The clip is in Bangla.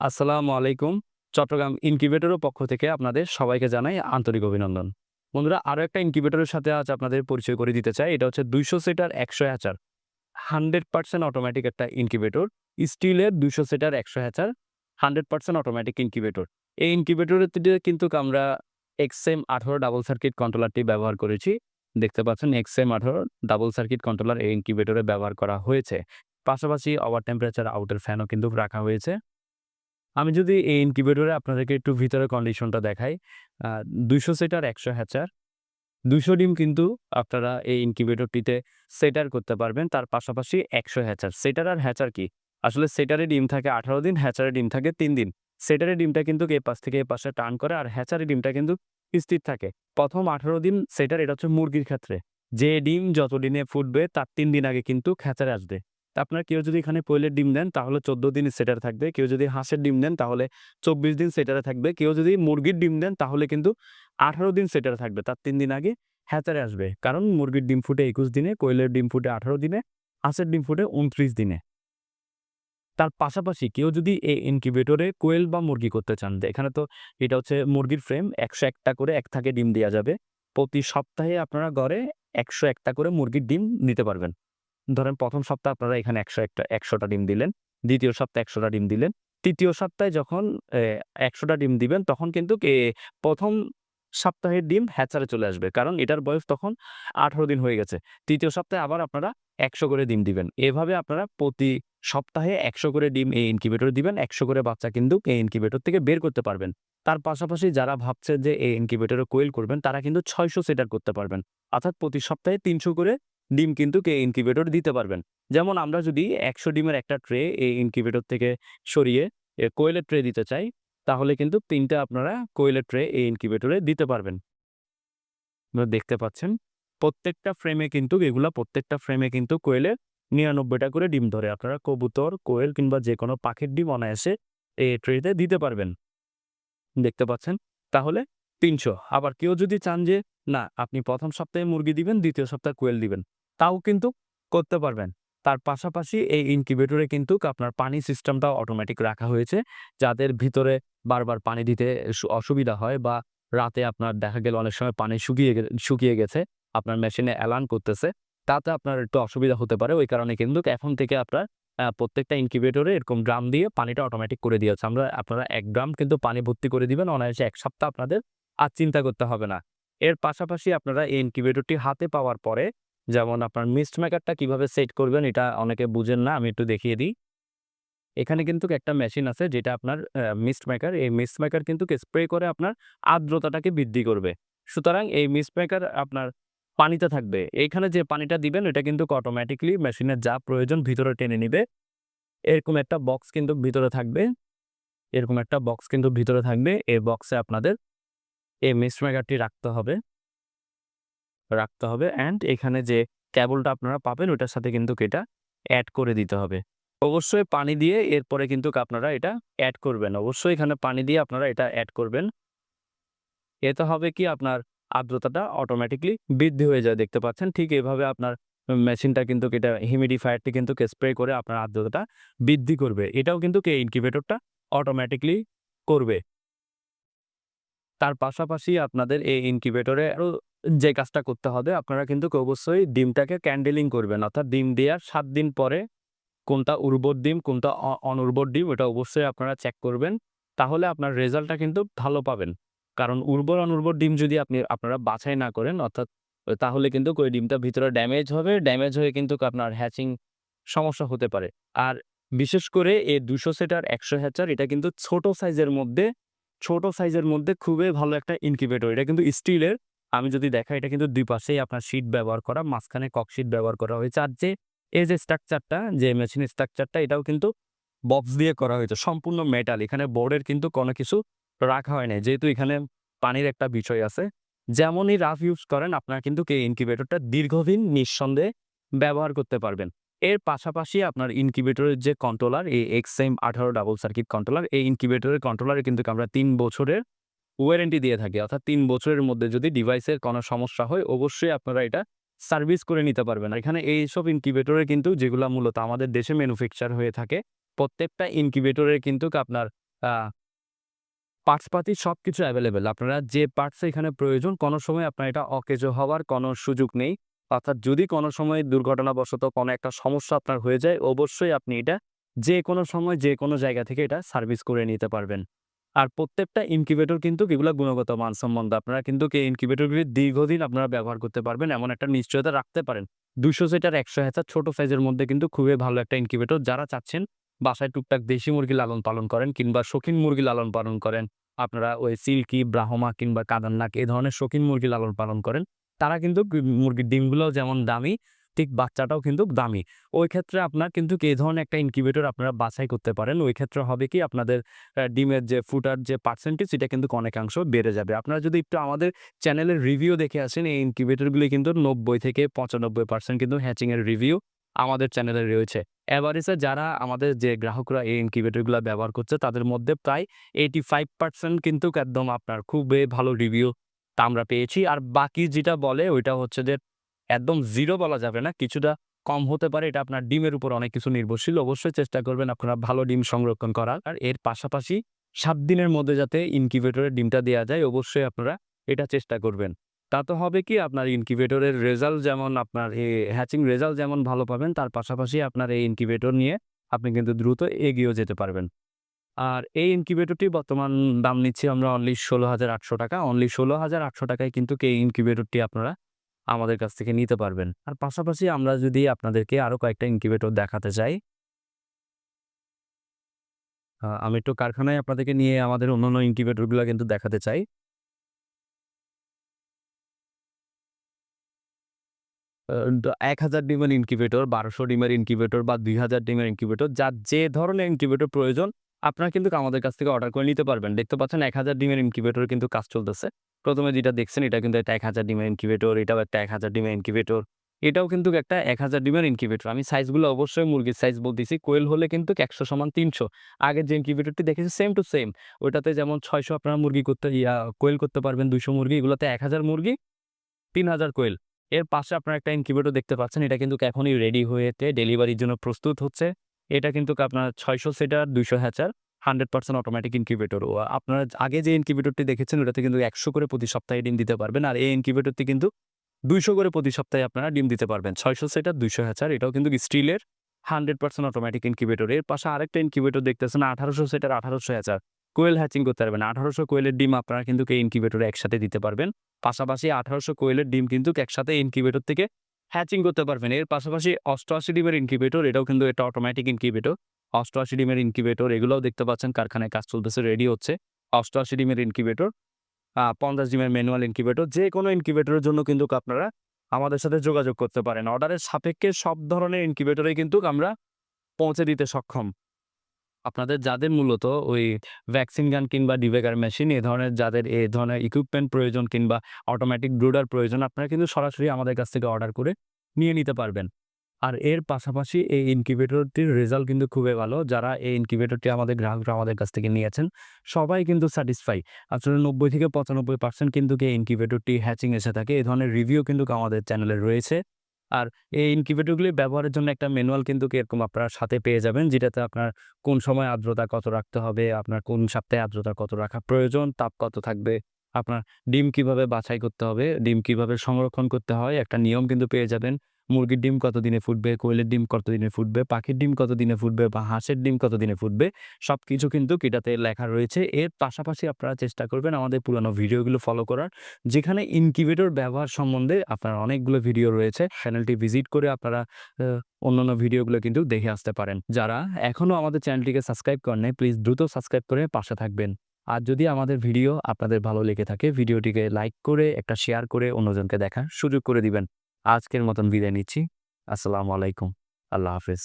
আসসালামু আলাইকুম। চট্টগ্রাম ইনকিউবেটরের পক্ষ থেকে আপনাদের সবাইকে জানাই আন্তরিক অভিনন্দন। বন্ধুরা, আরও একটা ইনকিউবেটরের সাথে আজ আপনাদের পরিচয় করে দিতে চাই। এটা হচ্ছে দুইশো সেটার একশো হ্যাচার। হান্ড্রেড পার্সেন্ট অটোমেটিক একটা ইনকিউবেটর। স্টিলের দুইশো সেটার একশো hatcher. Hundred percent automatic incubator. এই ইনকিউবেটরের কিন্তু আমরা এক্সএম আঠারো ডাবল সার্কিট কন্ট্রোলারটি ব্যবহার করেছি। দেখতে পাচ্ছেন এক্সএম আঠারো ডাবল সার্কিট কন্ট্রোলার এই ইনকিউবেটরে ব্যবহার করা হয়েছে। পাশাপাশি ওভার টেম্পারেচার, আউটের ফ্যানও কিন্তু রাখা হয়েছে। আমি যদি এই ইনকিউবেটরে আপনাদেরকে একটু ভিতরে কন্ডিশনটা দেখাই দুইশো সেটার একশো হ্যাচার দুইশো ডিম কিন্তু আপনারা এই ইনকিউবেটরটিতে সেটার করতে পারবেন, তার পাশাপাশি একশো হ্যাচার সেটার আর হ্যাচার কি? আসলে সেটারে ডিম থাকে আঠারো দিন হ্যাচারে ডিম থাকে তিন দিন। সেটারে ডিমটা কিন্তু এ পাশ থেকে এ পাশে টার্ন করে, আর হ্যাচারে ডিমটা কিন্তু স্থির থাকে। প্রথম আঠারো দিন সেটার এটা হচ্ছে মুরগির ক্ষেত্রে। যে ডিম যত দিনে ফুটবে, তার তিন দিন আগে কিন্তু হ্যাচারে আসবে। তা আপনার কেউ যদি এখানে কোয়েলের ডিম দেন, তাহলে চোদ্দ দিন সেটার থাকবে। কেউ যদি হাঁসের ডিম দেন, তাহলে চব্বিশ দিন সেটারে থাকবে। কেউ যদি মুরগির ডিম দেন, তাহলে কিন্তু আঠারো দিন সেটারে থাকবে। তার তিন দিন আগে হ্যাচারে আসবে। কারণ মুরগির ডিম ফুটে একুশ দিনে, কোয়েলের ডিম ফুটে আঠারো দিনে, হাঁসের ডিম ফুটে উনত্রিশ দিনে। তার পাশাপাশি কেউ যদি এই ইনকিউবেটরে কোয়েল বা মুরগি করতে চান এখানে তো এটা হচ্ছে মুরগির ফ্রেম, একশো একটা করে এক থাকে ডিম দেওয়া যাবে। প্রতি সপ্তাহে আপনারা গড়ে একশো একটা করে মুরগির ডিম নিতে পারবেন। ধরেন প্রথম সপ্তাহে আপনারা এখানে একশো একটা, একশোটা ডিম দিলেন, দ্বিতীয় সপ্তাহে একশোটা ডিম দিলেন, তৃতীয় সপ্তাহে যখন একশোটা ডিম দিবেন, তখন কিন্তু প্রথম সপ্তাহের ডিম হ্যাচারে চলে আসবে। কারণ এটার বয়স তখন আঠারো দিন হয়ে গেছে। তৃতীয় সপ্তাহে আবার আপনারা একশো করে ডিম দিবেন। এভাবে আপনারা প্রতি সপ্তাহে একশো করে ডিম এই ইনকিউবেটরে দিবেন, একশো করে বাচ্চা কিন্তু এই ইনকিউবেটর থেকে বের করতে পারবেন। তার পাশাপাশি যারা ভাবছে যে এই ইনকিউবেটরে কোয়েল করবেন, তারা কিন্তু ছয়শো সেটার করতে পারবেন। অর্থাৎ প্রতি সপ্তাহে তিনশো করে ডিম কিন্তু কে ইনকিউবেটর দিতে পারবেন। যেমন আমরা যদি একশো ডিমের একটা ট্রে এই ইনকিউবেটর থেকে সরিয়ে কোয়েলের ট্রে দিতে চাই, তাহলে কিন্তু তিনটা আপনারা কোয়েলের ট্রে এই ইনকিউবেটরে দিতে পারবেন। দেখতে পাচ্ছেন, প্রত্যেকটা ফ্রেমে কিন্তু এগুলা প্রত্যেকটা ফ্রেমে কিন্তু কোয়েলের নিরানব্বইটা করে ডিম ধরে। আপনারা কবুতর কোয়েল কিংবা যে কোনো পাখির ডিম অনায়াসে এই ট্রেতে দিতে পারবেন। দেখতে পাচ্ছেন? তাহলে তিনশো। আবার কেউ যদি চান যে না, আপনি প্রথম সপ্তাহে মুরগি দিবেন, দ্বিতীয় সপ্তাহে কোয়েল দিবেন। তাও কিন্তু করতে পারবেন। তার পাশাপাশি এই ইনকিউবেটরে কিন্তু আপনার পানি সিস্টেমটাও অটোমেটিক রাখা হয়েছে, যাদের ভিতরে বারবার পানি দিতে অসুবিধা হয় বা রাতে আপনার দেখা গেল অনেক সময় পানি শুকিয়ে শুকিয়ে গেছে, আপনার মেশিনে অ্যালার্ন করতেছে, তাতে আপনার একটু অসুবিধা হতে পারে। ওই কারণে কিন্তু এখন থেকে আপনার প্রত্যেকটা ইনকিউবেটরে এরকম ড্রাম দিয়ে পানিটা অটোমেটিক করে দিয়েছে। আমরা, আপনারা এক ড্রাম কিন্তু পানি ভর্তি করে দিবেন, অনায়াসে এক সপ্তাহ আপনাদের আর চিন্তা করতে হবে না। এর পাশাপাশি আপনারা এই ইনকিউবেটরটি হাতে পাওয়ার পরে, যেমন আপনার মিস্ট মেকারটা কীভাবে সেট করবেন, এটা অনেকে বুঝেন না, আমি একটু দেখিয়ে দিই। এখানে কিন্তু একটা মেশিন আছে, যেটা আপনার মিস্ট মেকার এই মিস্ট মেকার কিন্তু স্প্রে করে আপনার আর্দ্রতাটাকে বৃদ্ধি করবে। সুতরাং এই মিস্ট মেকার আপনার পানিতে থাকবে। এইখানে যে পানিটা দিবেন, এটা কিন্তু অটোমেটিকলি মেশিনের যা প্রয়োজন ভিতরে টেনে নিবে। এরকম একটা বক্স কিন্তু ভিতরে থাকবে। এরকম একটা বক্স কিন্তু ভিতরে থাকবে। এই বক্সে আপনাদের এই মিস্ট মেকারটি রাখতে হবে। রাখতে হবে অ্যান্ড এখানে যে ক্যাবলটা আপনারা পাবেন, ওটার সাথে কিন্তু এটা অ্যাড করে দিতে হবে। অবশ্যই পানি দিয়ে এরপরে কিন্তু আপনারা এটা অ্যাড করবেন। অবশ্যই এখানে পানি দিয়ে আপনারা এটা অ্যাড করবেন। এতে হবে কি? আপনার আর্দ্রতাটা অটোমেটিকলি বৃদ্ধি হয়ে যায়। দেখতে পাচ্ছেন ঠিক এভাবে আপনার মেশিনটা কিন্তু এটা হিউমিডিফায়ারটি কিন্তু স্প্রে করে আপনার আর্দ্রতাটা বৃদ্ধি করবে। এটাও কিন্তু এই ইনকিউবেটরটা অটোমেটিকলি করবে। তার পাশাপাশি আপনাদের এই ইনকিউবেটরে আরও যে কাজটা করতে হবে, আপনারা কিন্তু অবশ্যই ডিমটাকে ক্যান্ডেলিং করবেন। অর্থাৎ ডিম দেওয়ার সাত দিন পরে কোনটা উর্বর ডিম, কোনটা অনুর্বর ডিম এটা অবশ্যই আপনারা চেক করবেন। তাহলে আপনার রেজাল্টটা কিন্তু ভালো পাবেন। কারণ উর্বর অনুর্বর ডিম যদি আপনি, আপনারা বাছাই না করেন, অর্থাৎ তাহলে কিন্তু ওই ডিমটা ভিতরে ড্যামেজ হবে ড্যামেজ হয়ে কিন্তু আপনার হ্যাচিং সমস্যা হতে পারে। আর বিশেষ করে এই দুশো সেটার, একশো হ্যাচার এটা কিন্তু ছোট সাইজের মধ্যে ছোট সাইজের মধ্যে খুবই ভালো একটা ইনকিউবেটর এটা কিন্তু স্টিলের। আমি যদি দেখাই, এটা কিন্তু দুই পাশেই আপনার শীট ব্যবহার করা, মাঝখানে কক শীট ব্যবহার করা হয়েছে। আর যে, এই যে স্ট্রাকচারটা যে মেশিন স্ট্রাকচারটা এটাও কিন্তু বক্স দিয়ে করা হয়েছে। সম্পূর্ণ মেটাল এখানে বোর্ডের কিন্তু কোনো কিছু রাখা হয় না যেহেতু এখানে পানির একটা বিষয় আছে, যেমনই রাফ ইউজ করেন, আপনারা কিন্তু এই ইনকিউবেটরটা দীর্ঘদিন নিঃসন্দেহে ব্যবহার করতে পারবেন। এর পাশাপাশি আপনার ইনকিউবেটরের যে কন্ট্রোলার এই এক্স এম আঠারো ডাবল সার্কিট কন্ট্রোলার এই ইনকিউবেটরের কন্ট্রোলারে কিন্তু আমরা তিন বছরের ওয়ারেন্টি দিয়ে থাকি। অর্থাৎ তিন বছরের মধ্যে যদি ডিভাইসের কোনো সমস্যা হয়, অবশ্যই আপনারা এটা সার্ভিস করে নিতে পারবেন। এখানে এইসব ইনকিউবেটরে কিন্তু যেগুলো মূলত আমাদের দেশে ম্যানুফ্যাকচার হয়ে থাকে, প্রত্যেকটা ইনকিউবেটরে কিন্তু আপনার পার্টসপাতি সব কিছু অ্যাভেলেবেল আপনারা যে পার্টস এখানে প্রয়োজন, কোনো সময় আপনার এটা অকেজো হওয়ার কোনো সুযোগ নেই। অর্থাৎ যদি কোনো সময় দুর্ঘটনাবশত কোনো একটা সমস্যা আপনার হয়ে যায়, অবশ্যই আপনি এটা যে কোনো সময় যে কোনো জায়গা থেকে এটা সার্ভিস করে নিতে পারবেন। আর প্রত্যেকটা ইনকিউবেটর কিন্তু এগুলো গুণগত মানসম্মত। আপনারা কিন্তু এই ইনকিউবেটরগুলি দীর্ঘদিন আপনারা ব্যবহার করতে পারবেন, এমন একটা নিশ্চয়তা রাখতে পারেন। দুশো সেটার একশো হাজার ছোট সাইজের মধ্যে কিন্তু খুবই ভালো একটা ইনকিউবেটর যারা চাচ্ছেন বাসায় টুকটাক দেশি মুরগি লালন পালন করেন কিংবা শৌখিন মুরগি লালন পালন করেন। আপনারা ওই সিল্কি, ব্রাহ্মা কিংবা কাদান্নাক এই ধরনের শৌখিন মুরগি লালন পালন করেন। তারা কিন্তু মুরগির ডিমগুলো যেমন দামি, ঠিক বাচ্চাটাও কিন্তু দামি। ওই ক্ষেত্রে আপনার কিন্তু এই ধরনের একটা ইনকিউবেটর আপনারা বাছাই করতে পারেন। ওই ক্ষেত্রে হবে কি, আপনাদের ডিমের যে ফুটার যে পার্সেন্টেজ সেটা কিন্তু অনেকাংশ বেড়ে যাবে। আপনারা যদি একটু আমাদের চ্যানেলের রিভিউ দেখে আসেন, এই ইনকিউবেটরগুলি কিন্তু নব্বই থেকে পঁচানব্বই পার্সেন্ট কিন্তু হ্যাচিংয়ের রিভিউ আমাদের চ্যানেলে রয়েছে। এভারেজে যারা আমাদের যে গ্রাহকরা এই ইনকিউবেটরগুলো ব্যবহার করছে, তাদের মধ্যে প্রায় এইটি ফাইভ পার্সেন্ট কিন্তু একদম আপনার খুবই ভালো রিভিউ তা আমরা পেয়েছি। আর বাকি যেটা বলে, ওইটা হচ্ছে যে একদম জিরো বলা যাবে না, কিছুটা কম হতে পারে। এটা আপনার ডিমের উপর অনেক কিছু নির্ভরশীল। অবশ্যই চেষ্টা করবেন আপনারা ভালো ডিম সংরক্ষণ করার। আর এর পাশাপাশি সাত দিনের মধ্যে যাতে ইনকিউবেটরের ডিমটা দেওয়া যায়, অবশ্যই আপনারা এটা চেষ্টা করবেন। তা তো হবে কি, আপনার ইনকিউবেটরের রেজাল্ট যেমন আপনার হ্যাচিং রেজাল্ট যেমন ভালো পাবেন, তার পাশাপাশি আপনার এই ইনকিউবেটর নিয়ে আপনি কিন্তু দ্রুত এগিয়েও যেতে পারবেন। আর এই ইনকিউবেটরটি বর্তমান দাম নিচ্ছি আমরা অনলি ষোলো হাজার আটশো টাকা। অনলি ষোলো হাজার আটশো টাকায় কিন্তু এই ইনকিউবেটরটি আপনারা আমাদের কাছ থেকে নিতে পারবেন। আর পাশাপাশি আমরা যদি আপনাদেরকে আরও কয়েকটা ইনকিউবেটর দেখাতে চাই। আমি একটু কারখানায় আপনাদেরকে নিয়ে আমাদের অন্যান্য ইনকিউবেটরগুলো কিন্তু দেখাতে চাই। এক হাজার ডিমের ইনকিউবেটর বারোশো ডিমের ইনকিউবেটর বা দুই হাজার ডিমের ইনকিউবেটর যার যে ধরনের ইনকিউবেটর প্রয়োজন আপনারা কিন্তু আমাদের কাছ থেকে অর্ডার করে নিতে পারবেন। দেখতে পাচ্ছেন এক হাজার ডিমের ইনকিউবেটর কিন্তু কাজ চলতেছে। প্রথমে যেটা দেখছেন, এটা কিন্তু একটা এক হাজার ডিমের ইনকিউবেটর এটাও একটা এক হাজার ডিমের ইনকিউবেটর এটাও কিন্তু একটা এক হাজার ডিমের ইনকিউবেটর আমি সাইজগুলো অবশ্যই মুরগির সাইজ বলতেছি কোয়েল হলে কিন্তু একশো সমান তিনশো। আগের যে ইনকিউবেটরটি দেখেছি সেম টু সেম ওইটাতে যেমন ছয়শো আপনারা মুরগি করতে, ইয়া কোয়েল করতে পারবেন, দুইশো মুরগি, এগুলোতে এক হাজার মুরগি, তিন হাজার কোয়েল এর পাশে আপনারা একটা ইনকিউবেটর দেখতে পাচ্ছেন, এটা কিন্তু এখনই রেডি হয়েতে ডেলিভারির জন্য প্রস্তুত হচ্ছে। এটা কিন্তু আপনার ছয়শো সেটার দুইশো hatcher hundred percent automatic incubator ও আপনারা আগে যে ইনকিউবেটরটি দেখেছেন, ওটাতে কিন্তু একশো করে প্রতি সপ্তাহে ডিম দিতে পারবেন। আর এই ইনকিউবেটরটি কিন্তু দুইশো করে প্রতি সপ্তাহে আপনারা ডিম দিতে পারবেন। ছয়শো সেটার দুইশো হ্যাচার, এটাও কিন্তু স্টিলের হান্ড্রেড পার্সেন্ট অটোমেটিক ইনকিউবেটর এর পাশে আরেকটা ইনকিউবেটর দেখতেছেন, আঠারোশো সেটার আঠারোশো হ্যাচার। কোয়েল হ্যাচিং করতে পারবেন। আঠারোশো কোয়েলের ডিম আপনারা কিন্তু এই ইনকিউবেটরে একসাথে দিতে পারবেন। পাশাপাশি আঠারোশো কোয়েলের ডিম কিন্তু একসাথে ইনকিউবেটর থেকে হ্যাচিং করতে পারবেন। এর পাশাপাশি অষ্টআশি ডিমের ইনকিউবেটর এটাও কিন্তু এটা অটোমেটিক ইনকিউবেটর অষ্টআশি ডিমের ইনকিউবেটর এগুলোও দেখতে পাচ্ছেন, কারখানায় কাজ চলতেছে রেডি হচ্ছে। অষ্টআশি ডিমের ইনকিউবেটর পঞ্চাশ ডিমের ম্যানুয়াল ইনকিউবেটর যে কোনো ইনকিউবেটরের জন্য কিন্তু আপনারা আমাদের সাথে যোগাযোগ করতে পারেন। অর্ডারের সাপেক্ষে সব ধরনের ইনকিউবেটরে কিন্তু আমরা পৌঁছে দিতে সক্ষম। আপনাদের যাদের মূলত ওই ভ্যাকসিন গান কিংবা ডিভেগার মেশিন এ ধরনের যাদের এ ধরনের ইকুইপমেন্ট প্রয়োজন কিংবা অটোমেটিক ব্রুডার প্রয়োজন, আপনারা কিন্তু সরাসরি আমাদের কাছ থেকে অর্ডার করে নিয়ে নিতে পারবেন। আর এর পাশাপাশি এই ইনকিউবেটরটির রেজাল্ট কিন্তু খুবই ভালো। যারা এই ইনকিউবেটরটি আমাদের গ্রাহকরা আমাদের কাছ থেকে নিয়েছেন, সবাই কিন্তু স্যাটিসফাই আসলে নব্বই থেকে পঁচানব্বই পার্সেন্ট কিন্তু এই ইনকিউবেটরটি হ্যাচিং এসে থাকে। এই ধরনের রিভিউ কিন্তু আমাদের চ্যানেলে রয়েছে। আর এই ইনকিউবেটরগুলি ব্যবহারের জন্য একটা ম্যানুয়াল কিন্তু এরকম আপনার সাথে পেয়ে যাবেন, যেটাতে আপনার কোন সময় আর্দ্রতা কত রাখতে হবে, আপনার কোন সপ্তাহে আর্দ্রতা কত রাখা প্রয়োজন, তাপ কত থাকবে, আপনার ডিম কীভাবে বাছাই করতে হবে, ডিম কীভাবে সংরক্ষণ করতে হয়, একটা নিয়ম কিন্তু পেয়ে যাবেন। মুরগির ডিম কত দিনে ফুটবে, কোয়েলের ডিম কত দিনে ফুটবে, পাখির ডিম কত দিনে ফুটবে বা হাঁসের ডিম কত দিনে ফুটবে সব কিছু কিন্তু এটাতে লেখা রয়েছে। এর পাশাপাশি আপনারা চেষ্টা করবেন আমাদের পুরানো ভিডিওগুলো ফলো করার, যেখানে ইনকিউবেটর ব্যবহার সম্বন্ধে আপনার অনেকগুলো ভিডিও রয়েছে। চ্যানেলটি ভিজিট করে আপনারা অন্যান্য ভিডিওগুলো কিন্তু দেখে আসতে পারেন। যারা এখনও আমাদের চ্যানেলটিকে সাবস্ক্রাইব করেন প্লিজ দ্রুত সাবস্ক্রাইব করে পাশে থাকবেন। আর যদি আমাদের ভিডিও আপনাদের ভালো লেগে থাকে ভিডিওটিকে লাইক করে, একটা শেয়ার করে অন্যজনকে দেখার সুযোগ করে দিবেন। আজকের মতন বিদায় নিচ্ছি। আসসালামু আলাইকুম। আল্লাহ হাফেজ।